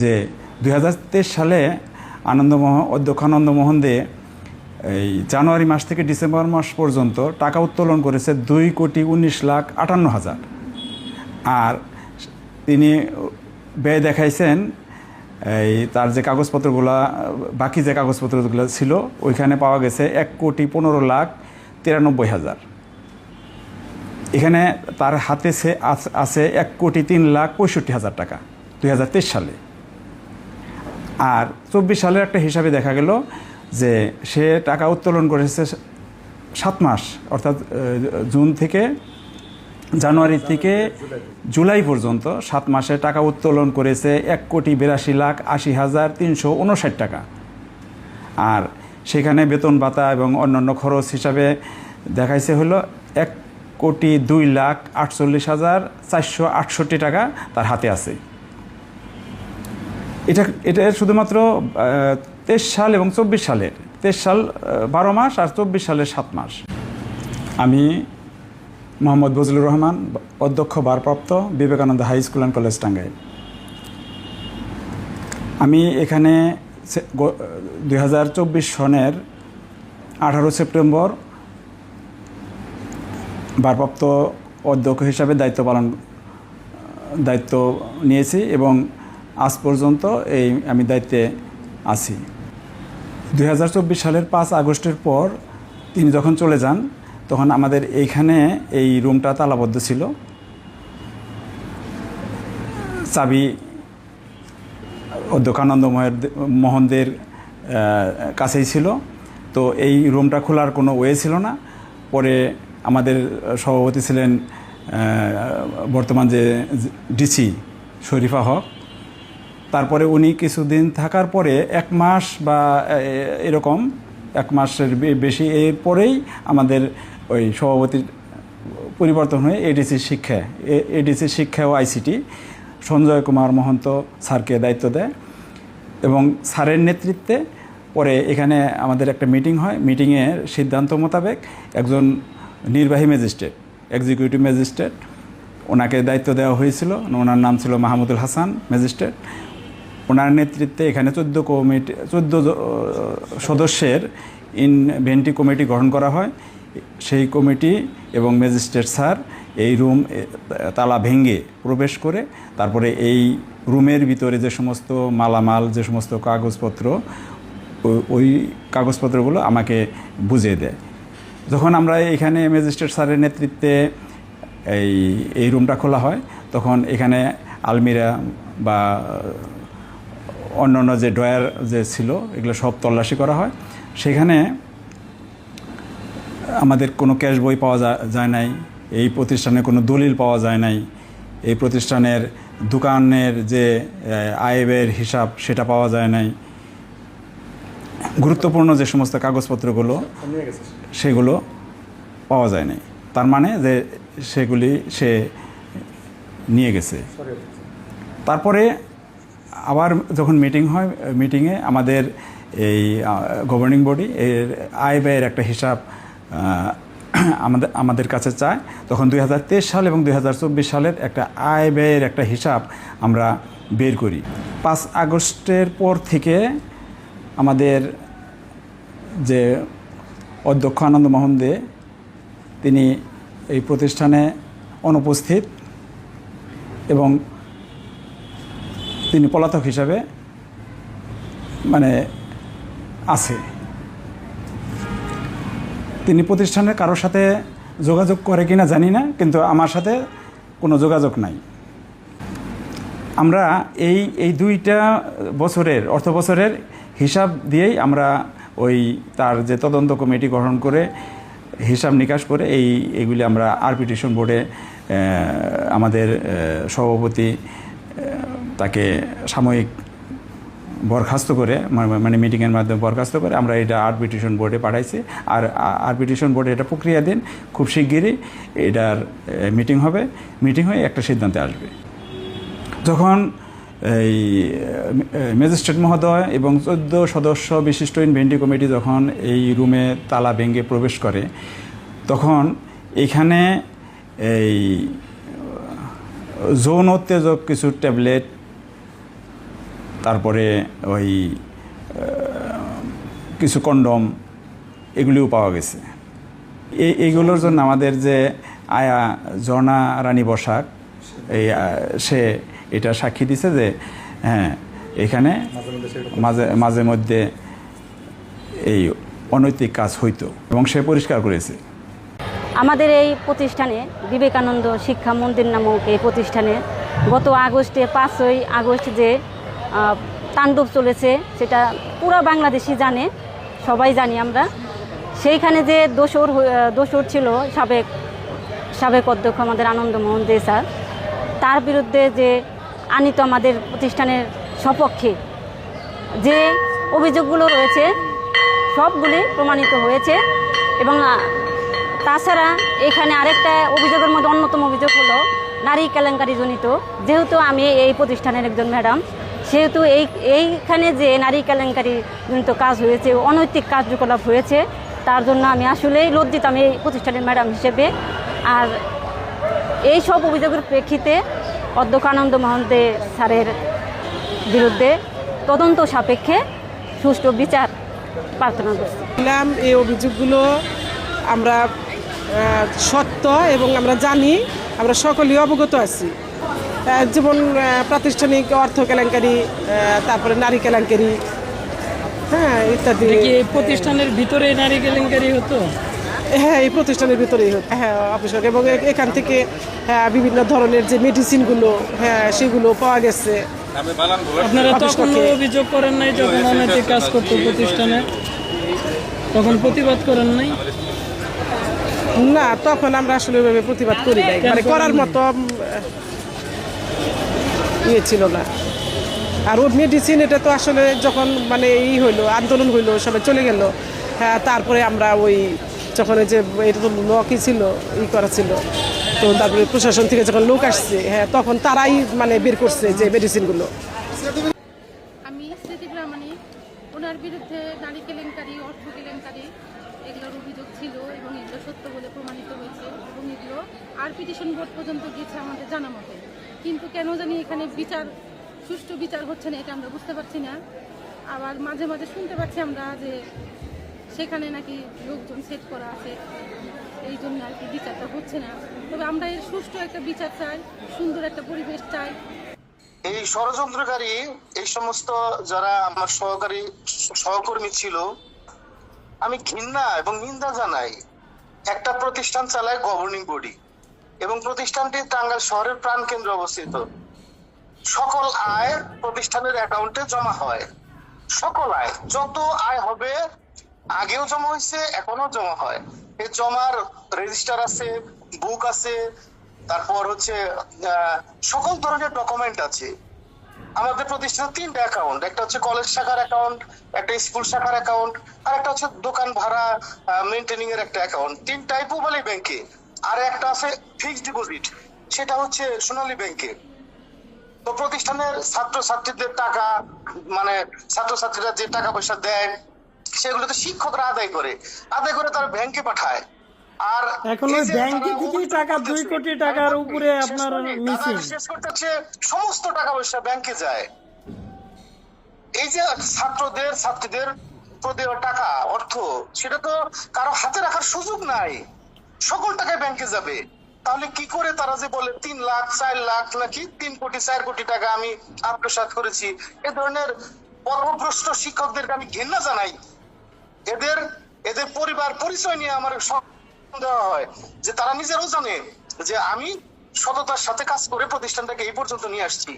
যে দু হাজার তেইশ সালে আনন্দমোহন অধ্যক্ষ আনন্দমোহন দে এই জানুয়ারি মাস থেকে ডিসেম্বর মাস পর্যন্ত টাকা উত্তোলন করেছে দুই কোটি উনিশ লাখ আটান্ন হাজার। আর তিনি ব্যয় দেখাইছেন এই তার যে কাগজপত্রগুলো, বাকি যে কাগজপত্রগুলো ছিল, ওইখানে পাওয়া গেছে এক কোটি পনেরো লাখ তিরানব্বই হাজার। এখানে তার হাতে সে আছে এক কোটি তিন লাখ পঁয়ষট্টি হাজার টাকা দুই হাজার তেইশ সালে। আর চব্বিশ সালের একটা হিসাবে দেখা গেল যে সে টাকা উত্তোলন করেছে সাত মাস, অর্থাৎ জুন থেকে জানুয়ারি থেকে জুলাই পর্যন্ত সাত মাসে টাকা উত্তোলন করেছে এক কোটি বিরাশি লাখ আশি হাজার তিনশো উনষাট টাকা। আর সেখানে বেতন ভাতা এবং অন্যান্য খরচ হিসাবে দেখাইছে হলো এক কোটি দুই লাখ আটচল্লিশ হাজার চারশো আটষট্টি টাকা তার হাতে আছে। এটা এটা শুধুমাত্র তেইশ সাল এবং চব্বিশ সালের। তেইশ সাল বারো মাস আর চব্বিশ সালের সাত মাস। আমি মোহাম্মদ বজলুর রহমান, অধ্যক্ষ, ভারপ্রাপ্ত Vivekananda high school and college, Tangail. আমি এখানে দুই হাজার চব্বিশ সনের আঠারো সেপ্টেম্বর ভারপ্রাপ্ত অধ্যক্ষ হিসাবে দায়িত্ব পালন, দায়িত্ব নিয়েছি এবং আজ পর্যন্ত এই আমি দায়িত্বে আছি। দু হাজার চব্বিশ সালের পাঁচ আগস্টের পর তিনি যখন চলে যান, তখন আমাদের এইখানে এই রুমটা তালাবদ্ধ ছিল। চাবি অধ্যক্ষানন্দ মোহনদের কাছেই ছিল। তো এই রুমটা খোলার কোনো ওয়ে ছিল না। পরে আমাদের সভাপতি ছিলেন বর্তমান যে ডিসি শরীফা হক। তারপরে উনি কিছুদিন থাকার পরে এক মাস বা এরকম এক মাসের বেশি এরপরেই আমাদের ওই সভাপতির পরিবর্তন হয়ে এডিসি শিক্ষা এডিসি শিক্ষা ও আইসিটি সঞ্জয় কুমার মহন্ত স্যারকে দায়িত্ব দেয় এবং স্যারের নেতৃত্বে পরে এখানে আমাদের একটা মিটিং হয়। মিটিংয়ের সিদ্ধান্ত মোতাবেক একজন নির্বাহী ম্যাজিস্ট্রেট, এক্সিকিউটিভ ম্যাজিস্ট্রেট, ওনাকে দায়িত্ব দেওয়া হয়েছিল। ওনার নাম ছিল মাহমুদুল হাসান, ম্যাজিস্ট্রেট। ওনার নেতৃত্বে এখানে চোদ্দ কমিটি, চোদ্দ সদস্যের ইনভেন্টি কমিটি গঠন করা হয়। সেই কমিটি এবং ম্যাজিস্ট্রেট স্যার এই রুম তালা ভেঙে প্রবেশ করে, তারপরে এই রুমের ভিতরে যে সমস্ত মালামাল, যে সমস্ত কাগজপত্র ওই কাগজপত্রগুলো আমাকে বুঝিয়ে দেয়। যখন আমরা এখানে ম্যাজিস্ট্রেট স্যারের নেতৃত্বে এই এই রুমটা খোলা হয়, তখন এখানে আলমিরা বা অন্যান্য যে ড্রয়ার যে ছিল এগুলো সব তল্লাশি করা হয়। সেখানে আমাদের কোনো ক্যাশ বই পাওয়া যায় নাই এই প্রতিষ্ঠানে কোনো দলিল পাওয়া যায় নাই এই প্রতিষ্ঠানের দোকানের যে আহ, আয় ব্যয়ের হিসাব সেটা পাওয়া যায় নাই। গুরুত্বপূর্ণ যে সমস্ত কাগজপত্রগুলো সেগুলো পাওয়া যায় নাই। তার মানে যে সেগুলি সে নিয়ে গেছে। তারপরে আবার যখন মিটিং হয় মিটিংয়ে আমাদের এই গভর্নিং বডি এর আয় ব্যয়ের একটা হিসাব আমাদের আমাদের কাছে চায়। তখন দু হাজার তেইশ সাল এবং দুই হাজার চব্বিশ সালের একটা আয় ব্যয়ের একটা হিসাব আমরা বের করি। পাঁচ আগস্টের পর থেকে আমাদের যে অধ্যক্ষ আনন্দ মোহন দে, তিনি এই প্রতিষ্ঠানে অনুপস্থিত এবং তিনি পলাতক হিসাবে মানে আছে। তিনি প্রতিষ্ঠানের কারোর সাথে যোগাযোগ করে কিনা জানি না, কিন্তু আমার সাথে কোনো যোগাযোগ নাই। আমরা এই এই দুইটা বছরের, অর্থ বছরের হিসাব দিয়েই আমরা ওই তার যে তদন্ত কমিটি গঠন করে, হিসাব নিকাশ করে এই, এগুলি আমরা আরপিটিশন বোর্ডে আমাদের সভাপতি তাকে সাময়িক বরখাস্ত করে মানে মিটিংয়ের মাধ্যমে বরখাস্ত করে আমরা এটা আরবিটিশন বোর্ডে পাঠাইছি। আর আরবিটিশন বোর্ডে এটা প্রক্রিয়াধীন খুব শিগগিরই এটার মিটিং হবে। মিটিং হয়ে একটা সিদ্ধান্তে আসবে। যখন এই ম্যাজিস্ট্রেট মহোদয় এবং চোদ্দ সদস্য বিশিষ্ট ইনভেন্টি কমিটি যখন এই রুমে তালা ভেঙে প্রবেশ করে, তখন এখানে এই, যৌন উত্তেজক কিছু ট্যাবলেট তারপরে ওই কিছু কন্ডম এগুলিও পাওয়া গেছে। এই এইগুলোর জন্য আমাদের যে আয়া জনা রানী বসাক, এই সে এটা সাক্ষী দিছে যে হ্যাঁ এখানে মাঝে মাঝে মধ্যে এই অনৈতিক কাজ হইতো এবং সে পরিষ্কার করেছে। আমাদের এই প্রতিষ্ঠানে বিবেকানন্দ শিক্ষা মন্দির নামক এই প্রতিষ্ঠানে গত আগস্টে পাঁচই আগস্ট যে তাণ্ডব চলেছে, সেটা পুরো বাংলাদেশি জানে, সবাই জানি আমরা। সেইখানে যে দোসর দোসর ছিল সাবেক সাবেক অধ্যক্ষ আমাদের আনন্দমোহন দে স্যার, তার বিরুদ্ধে যে আনিত আমাদের প্রতিষ্ঠানের সপক্ষে যে অভিযোগগুলো রয়েছে, সবগুলি প্রমাণিত হয়েছে এবং তাছাড়া এখানে আরেকটা অভিযোগের মধ্যে অন্যতম অভিযোগ হলো, নারী কেলেঙ্কারি জনিত যেহেতু আমি এই প্রতিষ্ঠানের একজন ম্যাডাম সেহেতু এই, এইখানে যে নারী কেলেঙ্কারি জনিত কাজ হয়েছে, অনৈতিক কার্যকলাপ হয়েছে, তার জন্য আমি আসলেই লজ্জিত আমি এই প্রতিষ্ঠানের ম্যাডাম হিসেবে। আর এই সব অভিযোগের প্রেক্ষিতে অধ্যক্ষ আনন্দ মহন্তে স্যারের বিরুদ্ধে তদন্ত সাপেক্ষে সুষ্ঠু বিচার প্রার্থনা করছি। এই অভিযোগগুলো আমরা সত্য এবং আমরা জানি, আমরা সকলেই অবগত আছি। যেমন প্রাতিষ্ঠানিক অর্থ কেলেঙ্কারি তারপরে নারী কেলেঙ্কারি হ্যাঁ ইত্যাদি। কি প্রতিষ্ঠানের ভিতরে নারী কেলেঙ্কারি হতো? হ্যাঁ এই প্রতিষ্ঠানের ভিতরেই হতো। হ্যাঁ অফিসক এবং এখান থেকে হ্যাঁ বিভিন্ন ধরনের যে মেডিসিনগুলো হ্যাঁ সেগুলো পাওয়া গেছে। আপনারা তখন অভিযোগ করেন নাই যখন অনৈতিক কাজ করতো প্রতিষ্ঠানে? তখন প্রতিবাদ করেন নাই? না তখন আমরা আসলে ওইভাবে প্রতিবাদ করি নাই। মানে করার মতো ইয়ে ছিল না। আর ও মেডিসিন এটা তো আসলে যখন মানে ই হইল, আন্দোলন হইল, সবাই চলে গেল। হ্যাঁ তারপরে আমরা ওই যখন যে এটা তো লকই ছিল, ই করা ছিল, তো তারপরে প্রশাসন থেকে যখন লোক আসছে হ্যাঁ তখন তারাই মানে বের করছে যে মেডিসিনগুলো আমি ওনার বিরুদ্ধে নারী কেলেঙ্কারি, অর্থ কেলেঙ্কারি, এগুলোর অভিযোগ ছিল এবং এগুলো সত্য বলে প্রমাণিত হয়েছে এবং এগুলো আর পিটিশন বোর্ড পর্যন্ত গিয়েছে আমাদের জানা মতে। কিন্তু কেন জানি এখানে বিচার, সুষ্ঠু বিচার হচ্ছে না, এটা আমরা বুঝতে পারছি না। আবার মাঝে মাঝে শুনতে পাচ্ছি আমরা যে সেখানে নাকি লোকজন সেট করা আছে। এই জন্য আর কি বিচারটা হচ্ছে না। তবে আমরা এর সুষ্ঠু একটা বিচার চাই, সুন্দর একটা পরিবেশ চাই। এই ষড়যন্ত্রকারী, এই সমস্ত যারা আমার সহকারী, সহকর্মী ছিল, আমি ঘৃণা এবং নিন্দা জানাই। একটা প্রতিষ্ঠান চালায় গভর্নিং বডি এবং প্রতিষ্ঠানটি টাঙ্গাইল শহরের প্রাণকেন্দ্রে অবস্থিত। সকল আয় প্রতিষ্ঠানের অ্যাকাউন্টে জমা হয়। সকল আয়, যত আয় হবে, আগেও জমা হয়েছে এখনও জমা হয়। এই জমার রেজিস্টার আছে, বুক আছে, তারপর হচ্ছে সকল ধরনের ডকুমেন্ট আছে। আমাদের প্রতিষ্ঠানের তিনটা অ্যাকাউন্ট, একটা হচ্ছে কলেজ শাখার অ্যাকাউন্ট, একটা স্কুল শাখার অ্যাকাউন্ট, আর একটা হচ্ছে দোকান ভাড়া মেনটেনিং এর একটা অ্যাকাউন্ট। তিনটাই পুবালি ব্যাংকে আর একটা আছে ফিক্সড ডিপোজিট সেটা হচ্ছে সোনালী ব্যাংকে তো প্রতিষ্ঠানের ছাত্র ছাত্রীদের টাকা মানে ছাত্রছাত্রীরা যে টাকা পয়সা দেয় সেগুলো তো শিক্ষকরা আদায় করে। আদায় করে তারা ব্যাংকে পাঠায়। আর এখন ওই ব্যাংকে টাকা কোটি টাকার উপরে আপনার মিসিং শেষ করতে হচ্ছে সমস্ত টাকা পয়সা ব্যাংকে যায়। এই যে ছাত্রদের ছাত্রীদের প্রতি টাকা অর্থ সেটা তো কারও হাতে রাখার সুযোগ নাই। সকল টাকায় ব্যাংকে যাবে। তাহলে কি করে তারা যে বলে তিন লাখ, চার লাখ নাকি তিন কোটি, চার কোটি টাকা আমি আত্মসাৎ করেছি? এ ধরনের পর্বভ্রষ্ট শিক্ষকদেরকে আমি ঘেন্না জানাই। এদের এদের পরিবার পরিচয় নিয়ে আমার সন্দেহ হয় যে তারা নিজেরাও জানে যে আমি সততার সাথে কাজ করে প্রতিষ্ঠানটাকে এই পর্যন্ত নিয়ে আসছি।